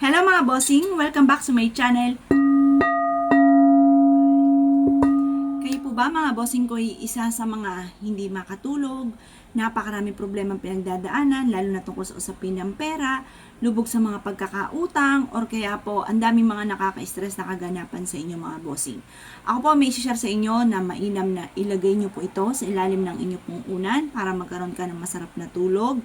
Hello mga bossing! Welcome back to my channel. Kayo po ba mga bossing ko ay isa sa mga hindi makatulog, napakaraming problema ang pinagdadaanan, lalo na tungkol sa usapin ng pera, lubog sa mga pagkakautang, or kaya po ang daming mga nakaka-stress na kaganapan sa inyo mga bossing. Ako po may share sa inyo na mainam na ilagay nyo po ito sa ilalim ng inyong pong unan para magkaroon ka ng masarap na tulog,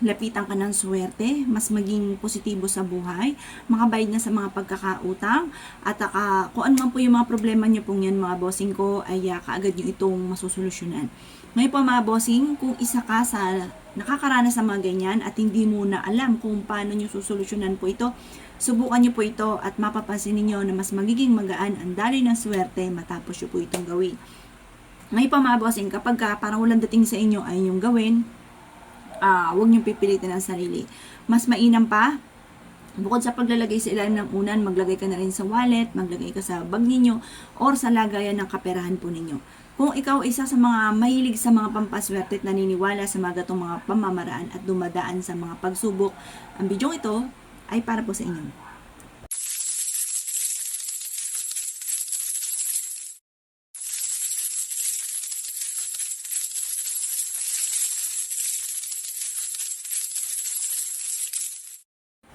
lapitan ka ng swerte, mas maging positibo sa buhay, makabayad na sa mga pagkakautang, at uh, kung ano man po yung mga problema nyo pong yan mga bossing ko, ay uh, kaagad nyo itong masusolusyonan. Ngayon po kung isa ka sa nakakaranas ng mga ganyan at hindi mo na alam kung paano nyo susolusyonan po ito, subukan nyo po ito at mapapansin ninyo na mas magiging magaan ang daloy ng swerte matapos nyo po itong gawin. Mga bossing, kapag ka parang walang dating sa inyo ay yung gawin, uh, huwag niyong pipilitin ang sarili. Mas mainam pa, bukod sa paglalagay sa ilalim ng unan, maglagay ka na rin sa wallet, maglagay ka sa bag ninyo, or sa lagayan ng kaperahan po ninyo. Kung ikaw isa sa mga mahilig sa mga pampaswerte at naniniwala sa mga gatong mga pamamaraan at dumadaan sa mga pagsubok, ang bidyong ito ay para po sa inyo.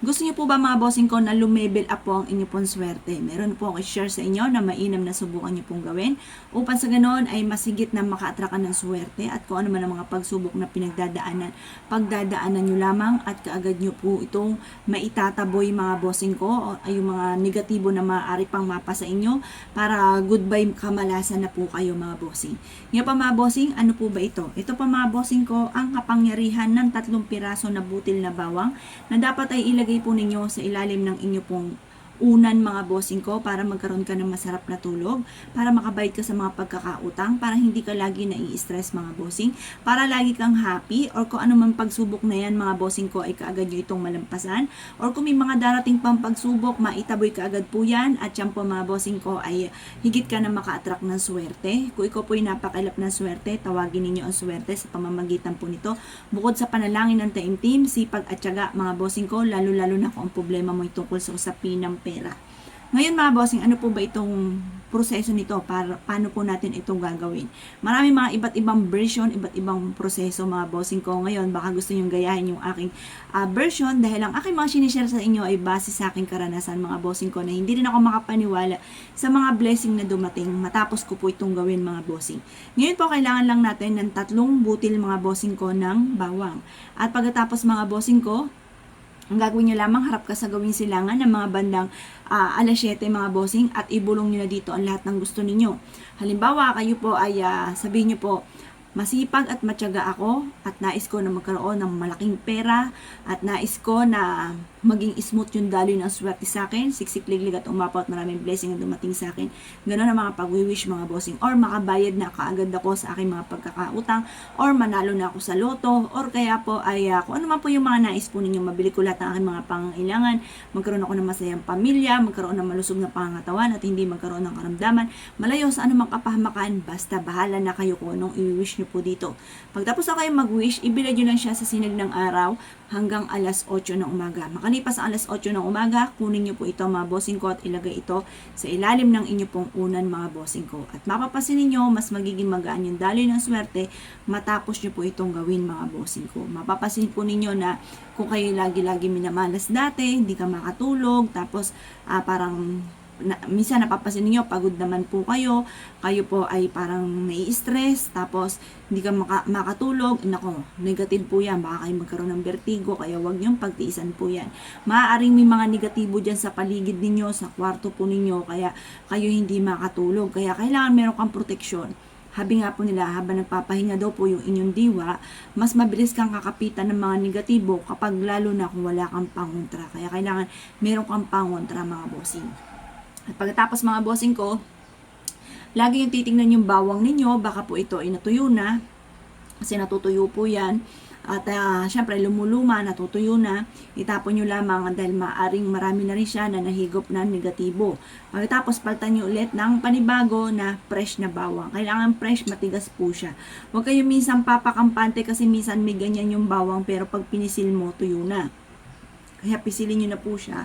Gusto niyo po ba mga bossing ko na lumevel up po ang inyo pong swerte? Meron po akong share sa inyo na mainam na subukan niyo pong gawin upang sa ganoon ay masigit na maka-attract ka ng swerte at kung ano man ang mga pagsubok na pinagdadaanan, pagdadaanan niyo lamang at kaagad niyo po itong maitataboy mga bossing ko ay yung mga negatibo na maaari pang mapa sa inyo para goodbye kamalasan na po kayo mga bossing. Ngayon pa mga bossing, ano po ba ito? Ito pa mga bossing ko ang kapangyarihan ng tatlong piraso na butil na bawang na dapat ay ilagay ilagay po ninyo sa ilalim ng inyo pong unan mga bossing ko para magkaroon ka ng masarap na tulog, para makabayad ka sa mga pagkakautang, para hindi ka lagi nai-stress mga bossing, para lagi kang happy, or kung ano man pagsubok na yan mga bossing ko ay kaagad nyo itong malampasan, or kung may mga darating pang pagsubok, maitaboy ka agad po yan, at yan po mga bossing ko ay higit ka na maka-attract ng swerte. Kung ikaw po ay ng swerte, tawagin ninyo ang swerte sa pamamagitan po nito. Bukod sa panalangin ng taimtim, sipag at tiyaga mga bossing ko, lalo-lalo na kung ang problema mo ay tungkol sa usapin ng pera. Ngayon mga bossing, ano po ba itong proseso nito? Para, paano po natin itong gagawin? Marami mga iba't ibang version, iba't ibang proseso mga bossing ko. Ngayon, baka gusto nyong gayahin yung aking uh, version dahil ang aking mga sinishare sa inyo ay base sa aking karanasan mga bossing ko na hindi rin ako makapaniwala sa mga blessing na dumating matapos ko po itong gawin mga bossing. Ngayon po, kailangan lang natin ng tatlong butil mga bossing ko ng bawang. At pagkatapos mga bossing ko, ang gagawin nyo lamang, harap ka sa gawing silangan ng mga bandang uh, alas 7 mga bossing at ibulong nyo na dito ang lahat ng gusto ninyo. Halimbawa, kayo po ay uh, sabihin nyo po, masipag at matyaga ako at nais ko na magkaroon ng malaking pera at nais ko na maging smooth yung daloy ng swerte sa akin, siksik-liglig at umapaw at maraming blessing ang dumating sa akin. Ganun ang mga pag-wish mga bossing or makabayad na kaagad ako sa aking mga pagkakautang or manalo na ako sa loto or kaya po ay uh, kung ano man po yung mga nais po ninyo, mabili ko lahat ng aking mga pangailangan, magkaroon ako ng masayang pamilya, magkaroon ng malusog na pangatawan at hindi magkaroon ng karamdaman, malayo sa anumang kapahamakan, basta bahala na kayo kung anong i-wish nyo po dito. Pagtapos na mag-wish, ibilad nyo lang siya sa sinag ng araw hanggang alas 8 ng umaga. Makalipas alas 8 ng umaga, kunin nyo po ito mga bossing ko at ilagay ito sa ilalim ng inyo pong unan mga bossing ko. At mapapasin ninyo, mas magiging magaan yung daloy ng swerte matapos nyo po itong gawin mga bossing ko. Mapapasin po ninyo na kung kayo lagi-lagi minamalas dati, hindi ka makatulog, tapos uh, parang na, minsan napapasin niyo pagod naman po kayo, kayo po ay parang nai-stress, tapos hindi ka maka, makatulog, nako, negative po yan, baka kayo magkaroon ng vertigo, kaya wag niyong pagtiisan po yan. Maaaring may mga negatibo dyan sa paligid ninyo, sa kwarto po ninyo, kaya kayo hindi makatulog, kaya kailangan meron kang proteksyon. Habi nga po nila, habang nagpapahinga daw po yung inyong diwa, mas mabilis kang kakapitan ng mga negatibo kapag lalo na kung wala kang pangontra. Kaya kailangan meron kang pangontra mga bossing. At pagkatapos mga bossing ko, lagi yung titingnan yung bawang ninyo, baka po ito ay natuyo na, kasi natutuyo po yan. At uh, syempre lumuluma, natutuyo na, itapon nyo lamang dahil maaring marami na rin siya na nahigop na negatibo. Pagkatapos paltan nyo ulit ng panibago na fresh na bawang. Kailangan fresh, matigas po siya. Huwag kayo minsan papakampante kasi minsan may ganyan yung bawang pero pag pinisil mo, tuyo na. Kaya pisilin nyo na po siya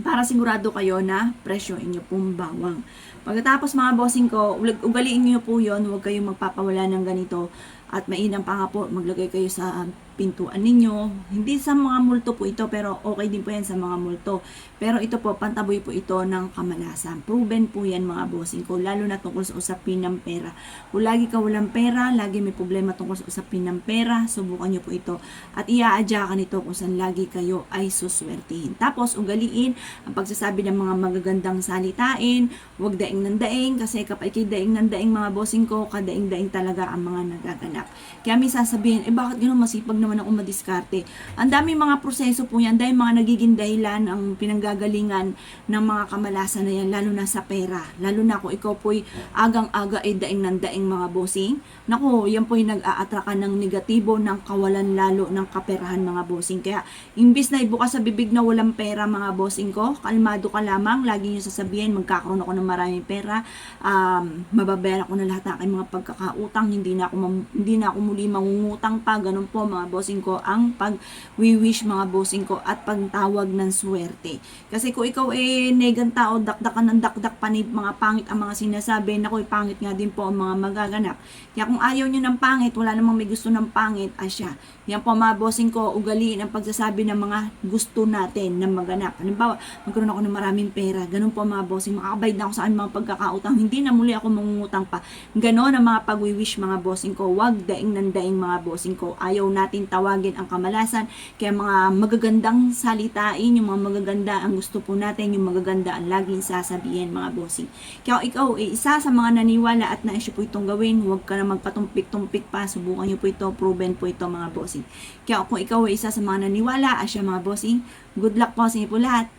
para sigurado kayo na presyo inyo pong bawang. Pagkatapos mga bossing ko, ugaliin nyo po yon huwag kayong magpapawala ng ganito at mainam pa nga po maglagay kayo sa pintuan ninyo. Hindi sa mga multo po ito pero okay din po yan sa mga multo. Pero ito po, pantaboy po ito ng kamalasan. Proven po yan mga bossing ko, lalo na tungkol sa usapin ng pera. Kung lagi ka walang pera, lagi may problema tungkol sa usapin ng pera, subukan nyo po ito. At iaadya ka nito kung saan lagi kayo ay suswertihin. Tapos, ugaliin ang pagsasabi ng mga magagandang salitain, huwag daing ng daing, kasi kapag ikay daing ng daing mga bossing ko, kadaing-daing talaga ang mga nagaganap. Kaya may sasabihin, eh bakit gano'n masipag naman ako madiskarte? Ang dami mga proseso po yan, dahil mga nagiging dahilan ang pinanggagalingan ng mga kamalasan na yan, lalo na sa pera. Lalo na kung ikaw po'y agang-aga ay daing ng daing mga bossing. Naku, yan po'y nag-aatrakan ng negatibo, ng kawalan lalo ng kaperahan mga bossing. Kaya, imbis na ibukas sa bibig na walang pera mga bossing ko, kalmado ka lamang, lagi nyo sasabihin, magkakaroon ako ng maraming pera, um, mababayaran ko na lahat ng aking mga pagkakautang, hindi na ako, hindi na ako muli mangungutang pa, ganun po mga bossing ko, ang pag-wish mga bossing ko at pagtawag ng swerte. Kasi kung ikaw eh negang tao, dakdakan ng dakdak panib, mga pangit ang mga sinasabi, naku, pangit nga din po ang mga magaganap. Kaya kung ayaw nyo ng pangit, wala namang may gusto ng pangit, asya. Yan po mga bossing ko, ugaliin ang pagsasabi ng mga gusto natin na maganap. Halimbawa, magkaroon ako ng maraming pera, ganun po mga bossing, makakabayad na ako sa aking mga pagkakautang, hindi na muli ako mangungutang pa. Ganon ang mga pag-wish mga bossing ko, wag daing ng daing mga bossing ko. Ayaw natin tawagin ang kamalasan, kaya mga magagandang salitain, yung mga magaganda ang gusto po natin, yung magaganda ang laging sasabihin mga bossing. Kaya ikaw, eh, isa sa mga naniwala at naisyo po itong gawin, huwag ka na magpatumpik-tumpik pa, subukan nyo po ito, proven po ito mga bossing. Kaya kung ikaw ay isa sa mga naniwala, asya mga bossing, good luck po sa inyo po lahat.